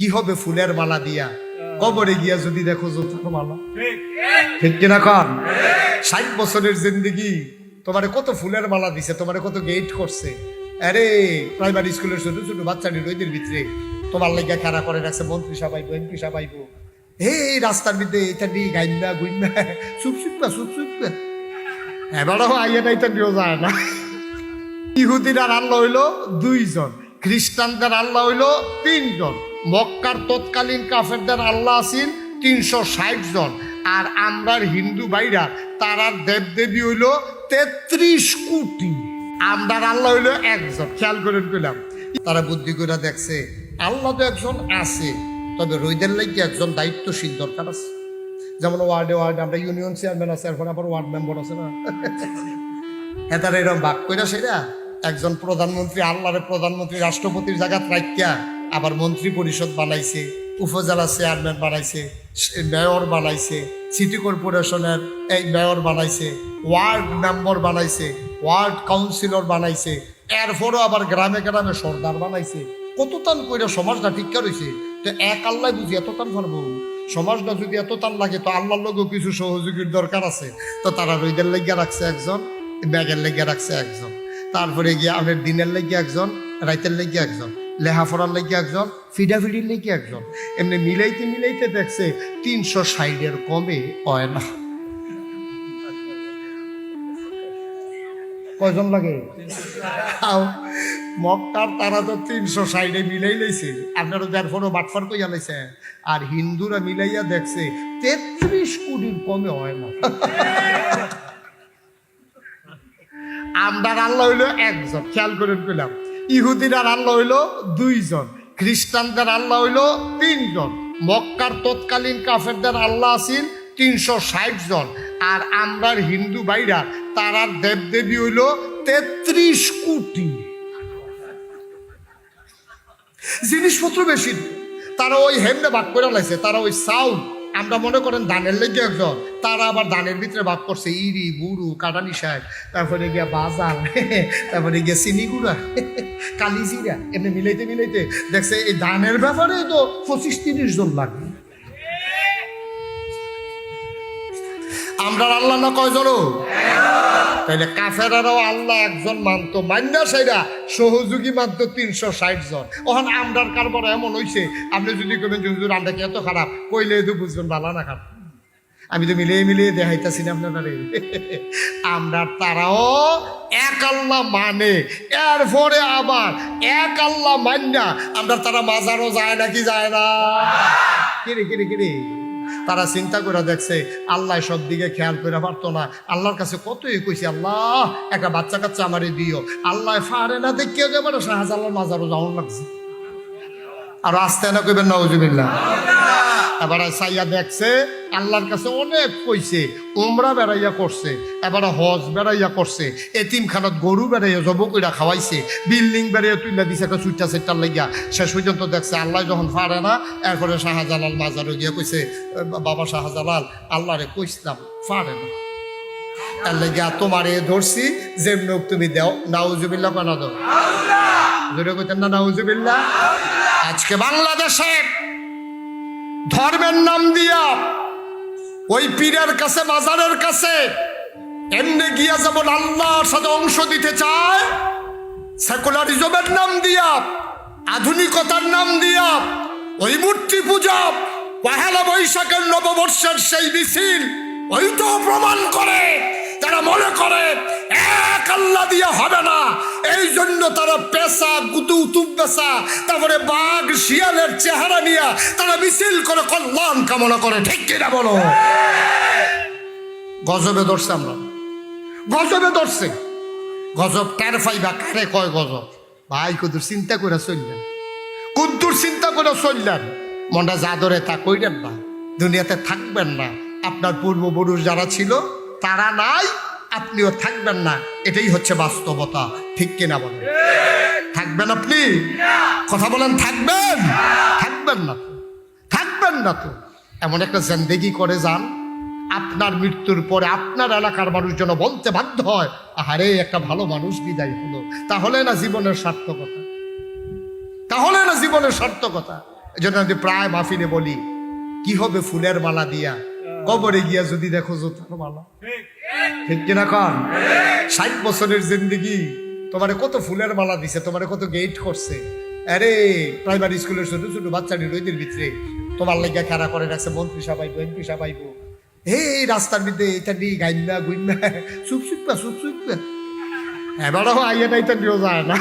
কি হবে ফুলের মালা দিয়া? কবরে গিয়া যদি দেখো জুতার মালা। ঠিক কিনা কন? ষাট বছরের জিন্দগি, তোমারে কত ফুলের মালা দিছে, তোমারে কত গেট করছে। আরে প্রাইমারি স্কুলের ছোট ছোট বাচ্চাটি রইদের ভিতরে তোমার লেগে খেলা করে রাখছে, মন্ত্রী সাবাইবো এমপি সাবাইবো এই রাস্তার মধ্যে এটা নিয়ে গাইন্দা গুইন্দা, চুপ চুপা চুপ চুপা এবারও আইয়া নাই তো নিয়েও যায় না। ইহুদিরার আল্লাহ হইল দুইজন, খ্রিস্টানদের আল্লাহ হইল তিনজন। মক্কার তৎকালীন কাফেরদের আল্লাহ আছেন তিনশো ষাট জন। আর আমরার হিন্দু ভাইরা, তারার দেবদেবী হইল তেত্রিশ কোটি। আমরার আল্লাহ হইল একজন, খেয়াল করে পেলাম তারা বুদ্ধি করে দেখছে, আল্লাহ তো একজন আছে, তবে রইদের লাগে একজন দায়িত্বশীল দরকার আছে। যেমন ওয়ার্ডে ওয়ার্ডে আমরা ইউনিয়ন চেয়ারম্যান আছে এরপর আবার ওয়ার্ড মেম্বার আছে না। হ্যাঁ তারা এরকম ভাগ কইরা সেটা একজন প্রধানমন্ত্রী, আল্লাহরে প্রধানমন্ত্রী, রাষ্ট্রপতির জায়গা রাখিয়া আবার মন্ত্রী পরিষদ বানাইছে, উপজেলা চেয়ারম্যান বানাইছে মেয়র বানাইছে সিটি কর্পোরেশনের এই মেয়র বানাইছে ওয়ার্ড মেম্বার বানাইছে ওয়ার্ড কাউন্সিলর বানাইছে, এরপরও আবার গ্রামে গ্রামে সর্দার বানাইছে। কত টান কইরা সমাজটা ঠিক রয়েছে তো এক আল্লাহ বুঝি এত টান পারব সমাজটা যদি এত টান লাগে, তো আল্লাহর লোকও কিছু সহযোগীর দরকার আছে? তো তারা রইদের লেগে রাখছে একজন, ব্যাগের লেগে রাখছে একজন। তারপরে গিয়ে আমাদের দিনের লেগে একজন, রাইতের লেগে একজন। লেহাফড়ার লেগে একজন, ফিডাফিডির লেগে একজন। এমনি মিলাইতে মিলাইতে দেখছে তিনশো ষাটের কমে হয় না। কয়জন লাগে? মক্কার তারা তো তিনশো সাইডে মিলাই লাইছে। আপনারা যার ফোনো বাটফার কইয়া লাইছে। আর হিন্দুরা মিলাইয়া দেখছে তেত্রিশ কোটির কমে হয় না। আমরার আল্লাহ হইল একজন, খেয়াল করে পেলাম ইহুদিরার আল্লাহ হইল দুইজন, খ্রিস্টানদের আল্লাহ হইল তিনজন, মক্কার তৎকালীন কাফেরদের আল্লাহ আছেন তিনশো ষাট জন। আর আমরার হিন্দু ভাইরা তারার দেবদেবী হইল তেত্রিশ কোটি। জিনিসপত্র বেশি, তারা ওই হেমনে ভাগ করে লাইছে, তারা ওই চাউল। আমরা মনে করেন ধানের লেগে একজন, তারা আবার ধানের ভিতরে ভাগ করছে, ইরি গুরু কাটানি সাহেব তারপরে গিয়া বাজার, তারপরে গিয়া সিনিগুড়া কালিজিরা কালি জিরা এমনি মিলাইতে মিলাইতে দেখছে এই ধানের ব্যাপারে তো পঁচিশ তিরিশ জন লাগবে। আমরা আল্লাহ না কয়জন তাইলে কাফেরারও আল্লাহ একজন মানতো মান্যা সেরা সহযোগী মানতো তিনশো ষাট জন। ওখান আমরার কারবার এমন হইছে, আপনি যদি কবেন হুজুর আমরা কি এত খারাপ? কইলে তো বুঝবেন ভালো না খারাপ। আমি তো মিলিয়ে মিলিয়ে দেখাইতেছি না আপনারা আমরা তারাও এক আল্লাহ মানে এরপরে আবার এক আল্লাহ মান্যা আমরা তারা মাজারও যায় নাকি যায় না? কিরে কিরে কিরে? তারা চিন্তা করে দেখছে, আল্লাহ সব দিকে খেয়াল করে পারতো না। আল্লাহর কাছে কতই কইছে, আল্লাহ, একটা বাচ্চা কাচ্চা আমারে দিও। আল্লাহ ফারে না দেখিয়ে যাবে না শাহজালার মাজারও যাওয়ার লাগছে। আর আস্তে না কইবেন নওজুবিল্লাহ এবার সাইয়া দেখছে আল্লাহর কাছে অনেক কইছে উমরা বেড়াইয়া করছে এবার হজ বেড়াইয়া করছে এতিমখানাত গরু বেড়াইয়া জব কইরা খাওয়াইছে বিল্ডিং বেড়াইয়া তুইলা দিছে একটা চুইটা সেটার লাগিয়া। শেষ পর্যন্ত দেখছে আল্লাহ যখন পারে না এরপরে শাহজালাল মাজারে গিয়ে কইছে বাবা শাহজালাল আল্লাহরে কইসলাম পারে না। তার লাগিয়া তোমারে ধরছি যেমন তুমি দাও নাউজুবিল্লাহ কেন দাও জোরে কইতেন না নাউজুবিল্লাহ? আজকে বাংলাদেশে ধর্মের নাম দিয়া ওই পীরের কাছে বাজারের কাছে এমনি গিয়া যেমন আল্লাহর সাথে অংশ দিতে চায়, সেকুলারিজমের নাম দিয়া, আধুনিকতার নাম দিয়া, ওই মূর্তি পূজা, পহেলা বৈশাখের নববর্ষের সেই মিছিল ওইটাও প্রমাণ করে তারা মনে করে দিয়ে হবে না। এই জন্য তারা পেশা গুতু পেশা তারপরে বাঘ, শিয়ালের চেহারা নিয়ে তারা মিছিল করে কল্যাণ কামনা করে। ঠিক কিনা বলো? গজবে ধরছে আমরা। গজবে ধরছে। গজব কার পাইবা কারে কয় গজব? ভাই, কুদুর চিন্তা করে চললেন। কুদ্দুর চিন্তা করে চললেন। মনটা যা ধরে তা কইলেন না। দুনিয়াতে থাকবেন না। আপনার পূর্বপুরুষ যারা ছিল, তারা নাই। আপনিও থাকবেন না, এটাই হচ্ছে বাস্তবতা। ঠিক কিনা বলেন? থাকবেন আপনি? কথা বলেন, থাকবেন? থাকবেন না তো। থাকবেন না তো। এমন একটা জেন্দেগি করে যান, আপনার মৃত্যুর পরে আপনার এলাকার মানুষ যেন বলতে বাধ্য হয়, আহারে, একটা ভালো মানুষ বিদায় হলো। তাহলে না জীবনের সার্থকতা? তাহলে না জীবনের সার্থকতা? এই জন্য আমি প্রায় মাফিনে বলি, কি হবে ফুলের মালা দিয়া? কবরে গিয়া যদি দেখো জুতার মালা। ঠিক কিনা কন? ষাট বছরের জিন্দগি। তোমারে কত ফুলের মালা দিছে, তোমারে কত গেট করছে। আরে প্রাইমারি স্কুলের ছোট ছোট বাচ্চাটি রইদের ভিতরে তোমার লাগিয়া খেলা করে রাখছে, মন্ত্রী সাপাইবো এমপি সাপাইবো এই রাস্তার মধ্যে এটা নিয়ে গাইনা গুইনা চুপ চুপা চুপ চুপা এবারও আইয়া নাই তো নিয়েও যায় না।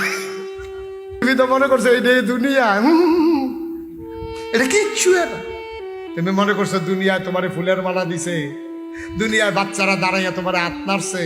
তুমি তো মনে করছ এই দুনিয়া এটা কিচ্ছু না। তুমি মনে করছ দুনিয়ায় তোমার ফুলের মালা দিছে। দুনিয়ায় বাচ্চারা দাঁড়াইয়া তোমার হাত নাড়ছে